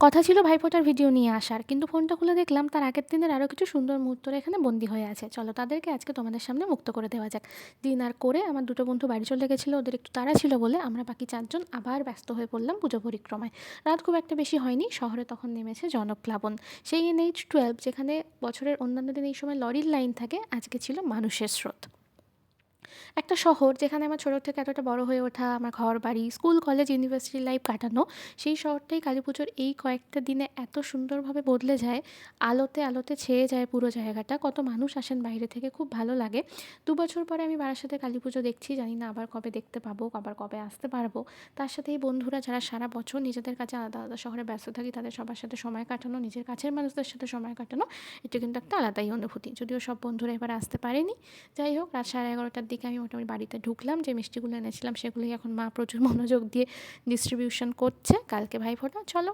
কথা ছিল ভাইফোঁটার ভিডিও নিয়ে আসার, কিন্তু ফোনটা খুলে দেখলাম তার আগের দিনের আরও কিছু সুন্দর মুহূর্তরা এখানে বন্দী হয়ে আছে। চলো তাদেরকে আজকে তোমাদের সামনে মুক্ত করে দেওয়া যাক। দিন আর করে আমার দুটো বন্ধু বাড়ি চলে গেছিল, ওদের একটু তাড়া ছিল বলে আমরা বাকি চারজন আবার ব্যস্ত হয়ে পড়লাম পুজো পরিক্রমায়। রাত খুব একটা বেশি হয়নি, শহরে তখন নেমেছে জনপ্লাবন সেই এনএইচ টুয়েলভ যেখানে বছরের অন্যান্য দিন এই সময় লরির লাইন থাকে, আজকে ছিল মানুষের স্রোত। একটা শহর যেখানে আমার ছোটোর থেকে এতটা বড় হয়ে ওঠা, আমার ঘর বাড়ি স্কুল, কলেজ ইউনিভার্সিটি লাইফ কাটানো, সেই শহরটাই কালী পুজোর এই কয়েকটা দিনে এত সুন্দরভাবে বদলে যায়, আলোতে আলোতে ছেয়ে যায় পুরো জায়গাটা। কত মানুষ আসেন বাইরে থেকে, খুব ভালো লাগে। দু বছর পরে আমি বারাসাতে কালী পুজো দেখছি, জানি না আবার কবে দেখতে পাবো, আবার কবে আসতে পারব। তার সাথে এই বন্ধুরা যারা সারা বছর নিজেদের কাছে আলাদা আলাদা শহরে ব্যস্ত থাকি, তাদের সবার সাথে সময় কাটানো, নিজের কাছের মানুষদের সাথে সময় কাটানো, এটা কিন্তু একটা আলাদাই অনুভূতি। যদিও সব বন্ধুরা এবার আসতে পারেনি। যাই হোক, রাত সাড়ে এগারোটার দিকে আমি মোটামুটি বাড়িতে ঢুকলাম, যে মিষ্টিগুলো এনেছিলাম সেগুলোই এখন মা প্রচুর মনোযোগ দিয়ে ডিস্ট্রিবিউশন করছে। কালকে ভাই ভাইফোঁটা চলো।